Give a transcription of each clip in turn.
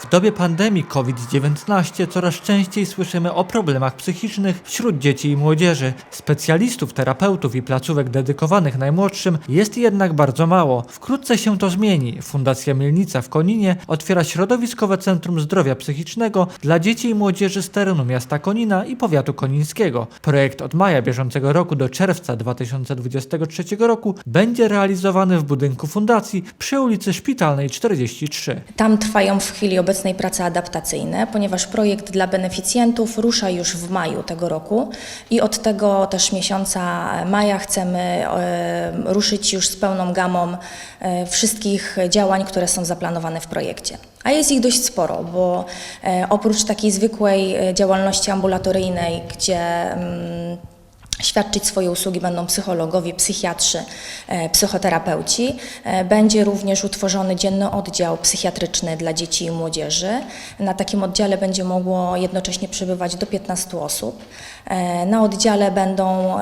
W dobie pandemii COVID-19 coraz częściej słyszymy o problemach psychicznych wśród dzieci i młodzieży. Specjalistów, terapeutów i placówek dedykowanych najmłodszym jest jednak bardzo mało. Wkrótce się to zmieni. Fundacja Mielnica w Koninie otwiera środowiskowe Centrum Zdrowia Psychicznego dla dzieci i młodzieży z terenu miasta Konina i powiatu konińskiego. Projekt od maja bieżącego roku do czerwca 2023 roku będzie realizowany w budynku fundacji przy ulicy Szpitalnej 43. Tam trwają w chwili obecnej prace adaptacyjne, ponieważ projekt dla beneficjentów rusza już w maju tego roku i od tego też miesiąca maja chcemy e, ruszyć już z pełną gamą e, wszystkich działań, które są zaplanowane w projekcie. A jest ich dość sporo, bo e, oprócz takiej zwykłej działalności ambulatoryjnej, gdzie mm, Świadczyć swoje usługi będą psychologowie, psychiatrzy, e, psychoterapeuci. E, Będzie również utworzony dzienny oddział psychiatryczny dla dzieci i młodzieży. Na takim oddziale będzie mogło jednocześnie przebywać do 15 osób. E, Na oddziale będą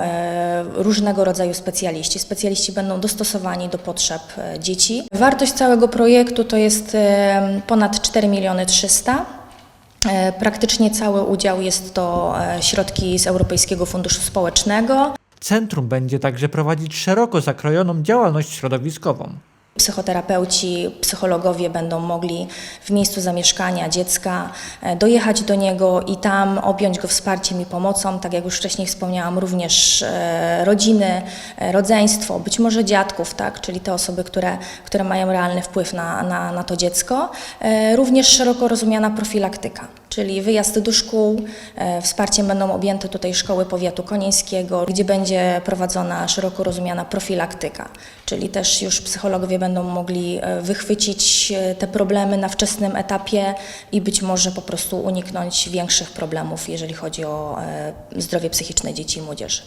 różnego rodzaju specjaliści. Specjaliści będą dostosowani do potrzeb dzieci. Wartość całego projektu to jest ponad 4 miliony 300. E, Praktycznie cały udział jest to e, środki z Europejskiego Funduszu Społecznego. Centrum będzie także prowadzić szeroko zakrojoną działalność środowiskową. Psychoterapeuci, psychologowie będą mogli w miejscu zamieszkania dziecka e, dojechać do niego i tam objąć go wsparciem i pomocą. Tak jak już wcześniej wspomniałam, również e, rodziny, e, rodzeństwo, być może dziadków, tak? czyli te osoby, które, które mają realny wpływ na, na, na to dziecko. Również szeroko rozumiana profilaktyka, czyli wyjazdy do szkół. E, Wsparciem będą objęte tutaj szkoły powiatu konieńskiego, gdzie będzie prowadzona szeroko rozumiana profilaktyka, czyli też już psychologowie będą mogli e, wychwycić e, te problemy na wczesnym etapie i być może po prostu uniknąć większych problemów, jeżeli chodzi o zdrowie psychiczne dzieci i młodzieży.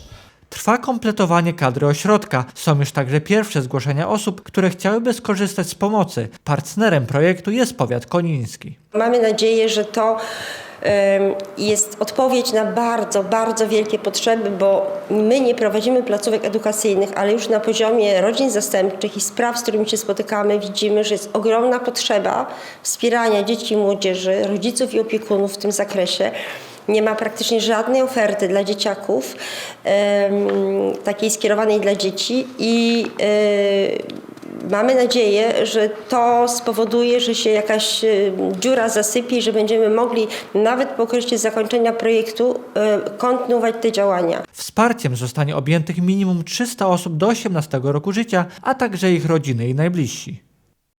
Trwa kompletowanie kadry ośrodka. Są już także pierwsze zgłoszenia osób, które chciałyby skorzystać z pomocy. Partnerem projektu jest powiat koniński. Mamy nadzieję, że to jest odpowiedź na bardzo, bardzo wielkie potrzeby, bo my nie prowadzimy placówek edukacyjnych, ale już na poziomie rodzin zastępczych i spraw, z którymi się spotykamy, widzimy, że jest ogromna potrzeba wspierania dzieci i młodzieży, rodziców i opiekunów w tym zakresie. Nie ma praktycznie żadnej oferty dla dzieciaków, takiej skierowanej dla dzieci i e, mamy nadzieję, że to spowoduje, że się jakaś e, dziura zasypie i że będziemy mogli nawet po okresie zakończenia projektu e, kontynuować te działania. Wsparciem zostanie objętych minimum 300 osób do 18 roku życia, a także ich rodziny i najbliżsi.